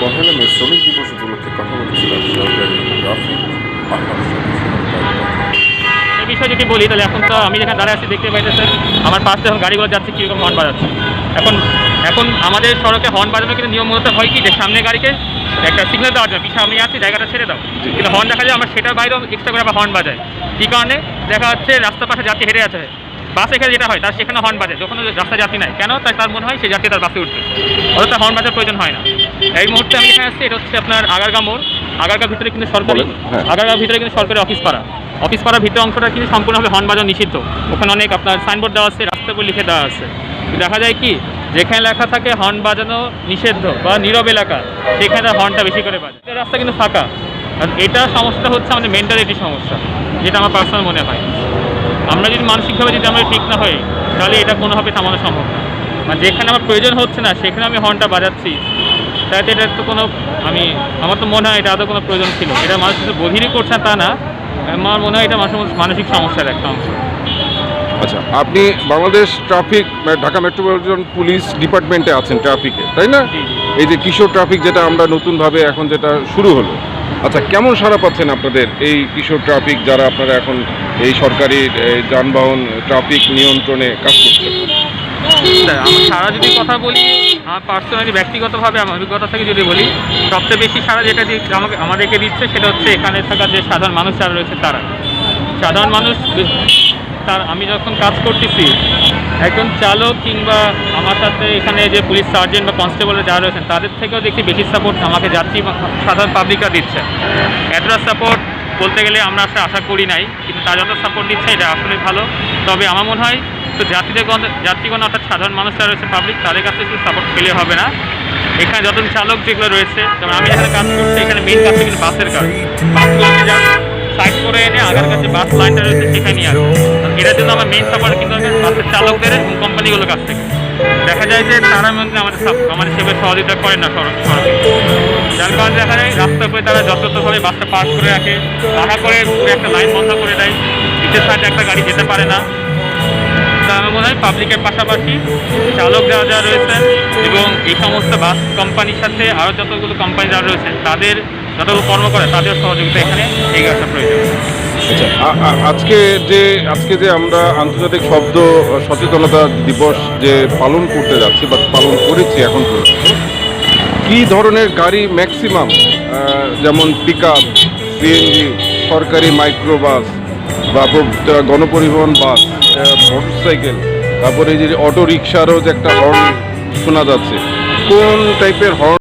পহেলা মে শ্রমিক দিবস উপলক্ষে কথা বলছিলাম সরকারি ট্রাফিক পাহাড় এই বিষয়ে যদি বলি তাহলে এখন তো আমি যেখানে দাঁড়ায় আছি দেখতে পাইতেছেন আমার পাশে এখন গাড়িগুলো যাচ্ছে কীরকম হর্ন বাজাচ্ছে। এখন এখন আমাদের সড়কে হর্ন বাজানো কিন্তু নিয়ম মূলত হয় কি যে সামনে গাড়িকে একটা সিগন্যাল দেওয়ার জন্য পিছনে আমি আছি জায়গাটা ছেড়ে দাও। কিন্তু হর্ন দেখা যায় আমার সেটার বাইরেও এক্সট্রা করে আবার হর্ন বাজায় কী কারণে? দেখা যাচ্ছে রাস্তার পাশে যাত্রী হেরে আছে বাসে এখানে যেটা হয় তার সেখানে হর্ন বাজে যখন রাস্তা যাত্রী নাই। কেন? তাই তার মনে হয় সেই যাত্রী তার বাসে উঠবে। অথচ হর্ন বাজার প্রয়োজন হয় না। এই মুহূর্তে আমি এখানে আসছি এটা হচ্ছে আপনার আগারগা মোড়। আগারগা ভিতরে কিন্তু সরকারি হ্যাঁ। ভিতরে কিন্তু সরকারি অফিস পাড়া। অফিস পাড়ার ভিতরে অংশটা কিন্তু সম্পূর্ণভাবে হর্ন বাজানো নিষিদ্ধ। ওখানে অনেক আপনার সাইনবোর্ড দেওয়া আছে উপর লিখে দেওয়া আছে। দেখা যায় কি যেখানে লেখা থাকে হর্ন বাজানো নিষিদ্ধ বা নীরব এলাকা সেখানে হর্নটা বেশি করে বাজে। রাস্তা কিন্তু ফাঁকা। আর এটা সমস্যা হচ্ছে আমাদের মেন্টালিটি সমস্যা যেটা আমার পার্সোনাল মনে হয়। আমরা যদি মানসিকভাবে যদি আমরা ঠিক না হই তাহলে এটা কোনোভাবে থামানো সম্ভব না। মানে যেখানে আমার প্রয়োজন হচ্ছে না সেখানে আমি হর্নটা বাজাচ্ছি। তাতে এটা তো কোনো আমি আমার তো মনে হয় এটা আদৌ কোনো প্রয়োজন ছিল। এটা মানুষ শুধু বধিরই করছে তা না। আমার মনে হয় এটা মানুষের মানসিক সমস্যার একটা অংশ। আচ্ছা আপনি Bangladesh traffic Dhaka metropolitan police ডিপার্টমেন্টে আছেন ট্রাফিকে তাই না? এই যে কিশোর ট্রাফিক যেটা আমরা নতুনভাবে এখন যেটা শুরু হলো। আচ্ছা কেমন সারা পাচ্ছেন আপনাদের এই কিশোর ট্রাফিক যারা আপনারা এখন এই সরকারি যানবাহন ট্রাফিক নিয়ন্ত্রণে কাজ করছেন? আমার সারা যদি কথা বলি, আমার পার্সোনালি ব্যক্তিগতভাবে, আমার অভিজ্ঞতা থেকে যদি বলি, সবচেয়ে বেশি সারা যেটা আমাকে, আমাদেরকে দিচ্ছে সেটা হচ্ছে এখানে থাকা যে সাধারণ মানুষ যারা রয়েছে তারা। সাধারণ মানুষ তার, আমি যখন কাজ করতেছি, একজন চালক কিংবা আমার সাথে এখানে যে পুলিশ সার্জেন্ট বা কনস্টেবল যারা রয়েছেন, তাদের থেকেও দেখি বেশি সাপোর্ট আমাকে যাত্রী সাধারণ পাবলিকরা দিচ্ছে। এতটা সাপোর্ট বলতে গেলে আমরা আসলে আশা করি নাই, কিন্তু তারা যত সাপোর্ট দিচ্ছে এটা আসলে ভালো। তবে আমার মনে হয়, তো যাত্রীদের যাত্রীগণ অর্থাৎ সাধারণ মানুষ যারা রয়েছে পাবলিক তাদের কাছে শুধু সাপোর্ট পেলে হবে না। এখানে যত চালক যেগুলো রয়েছে, যেমন আমি এখানে কাজ করছি, এখানে মেইন কাজ কিন্তু বাসের কাজ। বাসগুলোকে সাইড করে এনে আগার কাছে বাস লাইনটা রয়েছে সেখানে আসে এটার জন্য আমার মেইন সাপোর্ট কিন্তু বাসের চালকদের এবং কোম্পানিগুলোর কাছ থেকে। দেখা যায় যে তারা মধ্যে আমাদের আমাদের সেভাবে সহযোগিতা করে না সড়কে। যার কারণে দেখা যায় রাস্তার উপরে তারা যথাযথভাবে বাসটা পার্ক করে রাখে। বাধা করে একটা লাইন বন্ধ করে দেয়। পিছের সাইডে একটা গাড়ি যেতে পারে না। তা আমার মনে হয় পাবলিকের পাশাপাশি চালক যারা যারা রয়েছেন এবং এই সমস্ত বাস কোম্পানির সাথে আরও যতগুলো কোম্পানি যারা রয়েছে, তাদের যতগুলো করে তাদের সহযোগিতা এখানে এগিয়ে আসা প্রয়োজন। আচ্ছা আজকে যে আজকে যে আমরা আন্তর্জাতিক শব্দ সচেতনতা দিবস যে পালন করতে যাচ্ছি বা পালন করেছি এখন পর্যন্ত কী ধরনের গাড়ি ম্যাক্সিমাম যেমন pick up C N G সরকারি মাইক্রোবাস বা গণপরিবহন বাস মোটরসাইকেল তারপরে যে অটো রিক্সারও যে একটা হর্ন শোনা যাচ্ছে, কোন টাইপের হর্ন